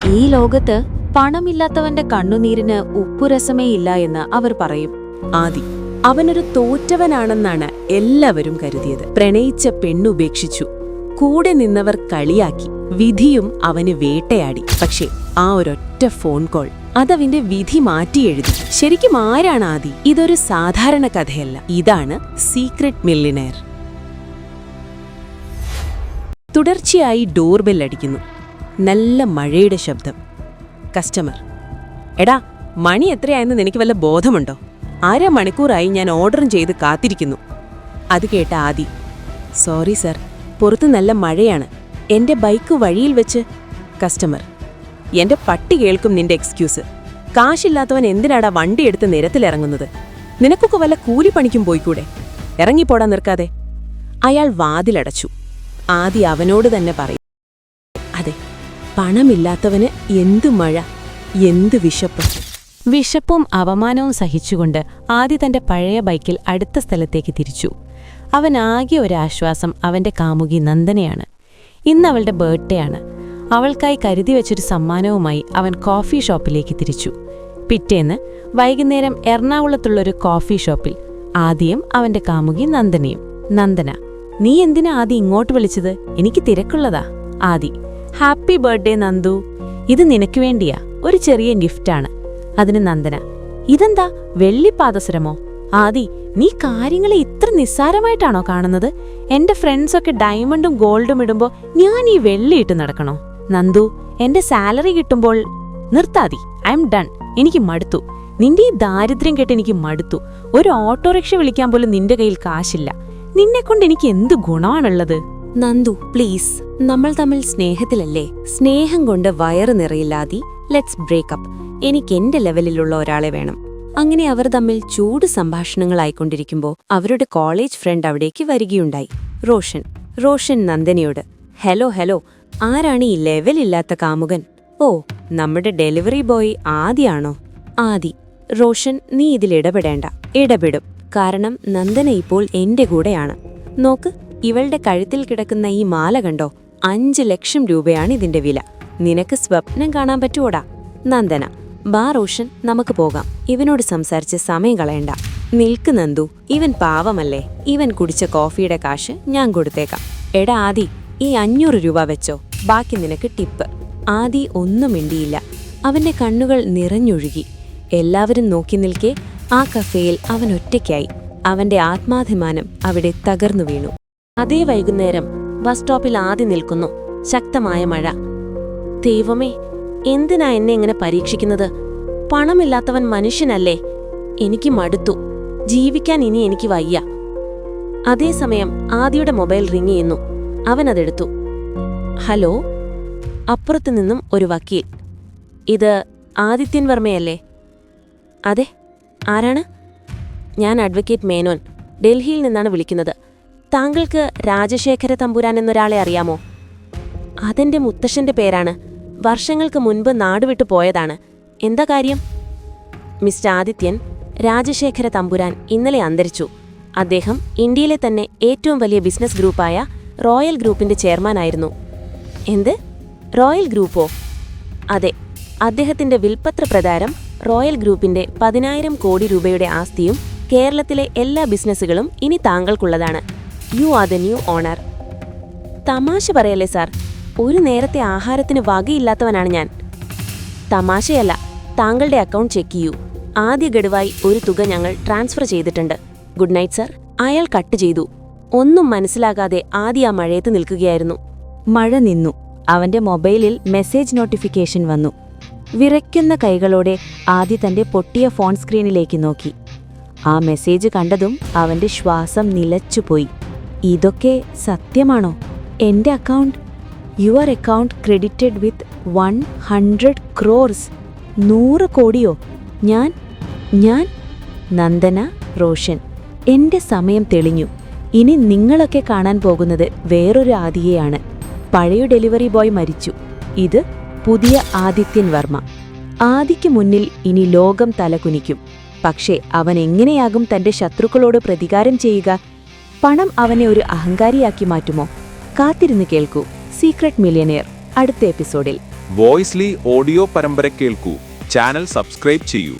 ഈ ലോകത്ത് പണമില്ലാത്തവന്റെ കണ്ണുനീരിന് ഉപ്പുരസമേ ഇല്ല എന്ന് അവർ പറയും. ആദി അവനൊരു തോറ്റവനാണെന്നാണ് എല്ലാവരും കരുതിയത്. പ്രണയിച്ച പെണ്ണുപേക്ഷിച്ചു കൂടെ നിന്നവർ കളിയാക്കി. വിധിയും അവന് വേട്ടയാടി. പക്ഷേ ആ ഒരൊറ്റ ഫോൺ കോൾ അതവന്റെ വിധി മാറ്റി എഴുതി. ശരിക്കും ആരാണ് ആദി? ഇതൊരു സാധാരണ കഥയല്ല. ഇതാണ് സീക്രട്ട് മില്ലിനെയർ തുടർച്ചയായി ഡോർബെൽ അടിക്കുന്നു. നല്ല മഴയുടെ ശബ്ദം. കസ്റ്റമർ എടാ മണി എത്രയായെന്ന് നിനക്ക് വല്ല ബോധമുണ്ടോ? അര മണിക്കൂറായി ഞാൻ ഓർഡറും ചെയ്ത് കാത്തിരിക്കുന്നു. അത് കേട്ട ആദി സോറി സർ പുറത്ത് നല്ല മഴയാണ്. എന്റെ ബൈക്ക് വഴിയിൽ വെച്ച് കസ്റ്റമർ എന്റെ പട്ടി കേൾക്കും നിന്റെ എക്സ്ക്യൂസ് കാശില്ലാത്തവൻ എന്തിനാടാ വണ്ടി എടുത്ത് നിരത്തിലിറങ്ങുന്നത്? നിനക്കൊക്കെ വല്ല കൂലിപ്പണിക്കും പോയിക്കൂടെ? ഇറങ്ങിപ്പോടാൻ നിൽക്കാതെ അയാൾ വാതിലടച്ചു. ആദി അവനോട് തന്നെ പറയും പണമില്ലാത്തവന് എന്തു മഴ എന്തു വിശപ്പ്. വിശപ്പും അവമാനവും സഹിച്ചുകൊണ്ട് ആദ്യ തന്റെ പഴയ ബൈക്കിൽ അടുത്ത സ്ഥലത്തേക്ക് തിരിച്ചു. അവൻ ആകെ ഒരാശ്വാസം അവന്റെ കാമുകി നന്ദനയാണ്. ഇന്ന് അവളുടെ ബർത്ത്ഡേ ആണ്. അവൾക്കായി കരുതി വെച്ചൊരു സമ്മാനവുമായി അവൻ കോഫി ഷോപ്പിലേക്ക് തിരിച്ചു. പിറ്റേന്ന് വൈകുന്നേരം എറണാകുളത്തുള്ളൊരു കോഫി ഷോപ്പിൽ ആദ്യം അവന്റെ കാമുകി നന്ദനയും. നന്ദന നീ എന്തിനാ ആദി ഇങ്ങോട്ട് വിളിച്ചത്? എനിക്ക് തിരക്കുള്ളതാ ആദി. Happy birthday Nandu. ഇത് നിനക്ക് വേണ്ടിയാ. ഒരു ചെറിയ ഗിഫ്റ്റാണ് അതിന് നന്ദന. ഇതെന്താ? വെള്ളിപ്പാദസരമോ ആദി നീ കാര്യങ്ങളെ ഇത്ര നിസ്സാരമായിട്ടാണോ കാണുന്നത്? എന്റെ ഫ്രണ്ട്സൊക്കെ ഡയമണ്ടും ഗോൾഡും ഇടുമ്പോ ഞാൻ ഈ വെള്ളി ഇട്ട് നടക്കണോ? നന്ദു എന്റെ സാലറി കിട്ടുമ്പോൾ നിർത്താതി. ഐ എം ഡൺ എനിക്ക് മടുത്തു. നിന്റെ ഈ ദാരിദ്ര്യം കേട്ട് എനിക്ക് മടുത്തു. ഒരു ഓട്ടോറിക്ഷ വിളിക്കാൻ പോലും നിന്റെ കയ്യിൽ കാശില്ല. നിന്നെക്കൊണ്ട് എനിക്ക് എന്ത് ഗുണമാണുള്ളത്? നന്ദു പ്ലീസ് നമ്മൾ തമ്മിൽ സ്നേഹത്തിലല്ലേ? സ്നേഹം കൊണ്ട് വയറ് നിറയില്ലാതി ലെറ്റ്സ് ബ്രേക്കപ്പ് എനിക്ക് എന്റെ ലെവലിലുള്ള ഒരാളെ വേണം. അങ്ങനെ അവർ തമ്മിൽ ചൂട് സംഭാഷണങ്ങളായിക്കൊണ്ടിരിക്കുമ്പോൾ അവരുടെ കോളേജ് ഫ്രണ്ട് അവിടേക്ക് വരികയുണ്ടായി. റോഷൻ റോഷൻ നന്ദനയോട് ഹലോ ഹലോ ആരാണ് ഈ ലെവലില്ലാത്ത കാമുകൻ? ഓ നമ്മുടെ ഡെലിവറി ബോയ് ആദിയാണോ? ആദി റോഷൻ നീ ഇതിൽ ഇടപെടേണ്ട. ഇടപെടും. കാരണം നന്ദന ഇപ്പോൾ എന്റെ കൂടെയാണ്. നോക്ക് ഇവളുടെ കഴുത്തിൽ കിടക്കുന്ന ഈ മാല കണ്ടോ? അഞ്ച് ലക്ഷം രൂപയാണ് ഇതിന്റെ വില. നിനക്ക് സ്വപ്നം കാണാൻ പറ്റുവോടാ? നന്ദന. ബാ റോഷൻ. നമുക്ക് പോകാം. ഇവനോട് സംസാരിച്ച് സമയം കളയണ്ട. നിൽക്ക് നന്ദു. ഇവൻ പാവമല്ലേ? ഇവൻ കുടിച്ച കോഫിയുടെ കാശ് ഞാൻ കൊടുത്തേക്കാം. എടാ ആദി ഈ അഞ്ഞൂറ് രൂപ വെച്ചോ. ബാക്കി നിനക്ക് ടിപ്പ്. ആദി ഒന്നും മിണ്ടിയില്ല. അവന്റെ കണ്ണുകൾ നിറഞ്ഞൊഴുകി. എല്ലാവരും നോക്കി നിൽക്കെ ആ കഫേയിൽ അവൻ ഒറ്റയ്ക്കായി. അവന്റെ ആത്മാഭിമാനം അവിടെ തകർന്നു വീണു. അതേ വൈകുന്നേരം ബസ് സ്റ്റോപ്പിൽ ആദ്യ നിൽക്കുന്നു. ശക്തമായ മഴ. ദൈവമേ എന്തിനാ എന്നെ ഇങ്ങനെ പരീക്ഷിക്കുന്നത്? പണമില്ലാത്തവൻ മനുഷ്യനല്ലേ? എനിക്ക് മടുത്തു. ജീവിക്കാൻ ഇനി എനിക്ക് വയ്യ. അതേസമയം ആദിയുടെ മൊബൈൽ റിങ് ചെയ്യുന്നു. അവൻ അതെടുത്തു. ഹലോ? അപ്പുറത്തു നിന്നും ഒരു വക്കീൽ. ഇത് ആദിത്യൻ വർമ്മയല്ലേ? അതെ. ആരാണ്? ഞാൻ അഡ്വക്കേറ്റ് മേനോൻ. ഡൽഹിയിൽ നിന്നാണ് വിളിക്കുന്നത്. താങ്കൾക്ക് രാജശേഖര തമ്പുരാൻ എന്നൊരാളെ അറിയാമോ? അതെന്റെ മുത്തശ്ശന്റെ പേരാണ്. വർഷങ്ങൾക്ക് മുൻപ് നാടുവിട്ടു പോയതാണ്. എന്താ കാര്യം? മിസ്റ്റർ ആദിത്യൻ രാജശേഖര തമ്പുരാൻ ഇന്നലെ അന്തരിച്ചു. അദ്ദേഹം ഇന്ത്യയിലെ തന്നെ ഏറ്റവും വലിയ ബിസിനസ് ഗ്രൂപ്പായ റോയൽ ഗ്രൂപ്പിന്റെ ചെയർമാനായിരുന്നു. എന്ത്? റോയൽ ഗ്രൂപ്പോ? അതെ അദ്ദേഹത്തിന്റെ വിൽപ്പത്ര പ്രകാരം റോയൽ ഗ്രൂപ്പിന്റെ പതിനായിരം കോടി രൂപയുടെ ആസ്തിയും കേരളത്തിലെ എല്ലാ ബിസിനസ്സുകളും ഇനി താങ്കൾക്കുള്ളതാണ്. You are the new owner തമാശ പറയല്ലേ സാർ ഒരു നേരത്തെ ആഹാരത്തിന് വകയില്ലാത്തവനാണ് ഞാൻ. തമാശയല്ല താങ്കളുടെ അക്കൗണ്ട് ചെക്ക് ചെയ്യൂ. ആദ്യ ഗഡുവായി ഒരു തുക ഞങ്ങൾ ട്രാൻസ്ഫർ ചെയ്തിട്ടുണ്ട്. ഗുഡ് നൈറ്റ് സർ അയാൾ കട്ട് ചെയ്തു. ഒന്നും മനസ്സിലാകാതെ ആദ്യ ആ മഴയത്ത് നിൽക്കുകയായിരുന്നു. മഴ നിന്നു. അവന്റെ മൊബൈലിൽ മെസ്സേജ് നോട്ടിഫിക്കേഷൻ വന്നു. വിറയ്ക്കുന്ന കൈകളോടെ ആദ്യ തന്റെ പൊട്ടിയ ഫോൺ സ്ക്രീനിലേക്ക് നോക്കി. ആ മെസ്സേജ് കണ്ടതും അവന്റെ ശ്വാസം നിലച്ചുപോയി. ഇതൊക്കെ സത്യമാണോ? എന്റെ account your account credited with one hundred crores. നൂറ് കോടിയോ? ഞാൻ ഞാൻ നന്ദന റോഷൻ. എന്റെ സമയം തെളിഞ്ഞു. ഇനി നിങ്ങളൊക്കെ കാണാൻ പോകുന്നത് വേറൊരു ആദിയെയാണ്. പഴയ ഡെലിവറി ബോയ് മരിച്ചു. ഇത് പുതിയ ആദിത്യൻ വർമ്മ. ആദിക്ക് മുന്നിൽ ഇനി ലോകം തലകുനിക്കും. പക്ഷേ അവൻ എങ്ങനെയാകും തന്റെ ശത്രുക്കളോട് പ്രതികാരം ചെയ്യുക? പണം അവനെ ഒരു അഹങ്കാരിയാക്കി മാറ്റുമോ? കാത്തിരുന്ന് കേൾക്കൂ. സീക്രട്ട് മില്യനെയർ അടുത്ത എപ്പിസോഡിൽ. വോയിസ്ലി ഓഡിയോ പരമ്പര കേൾക്കൂ. ചാനൽ സബ്സ്ക്രൈബ് ചെയ്യൂ.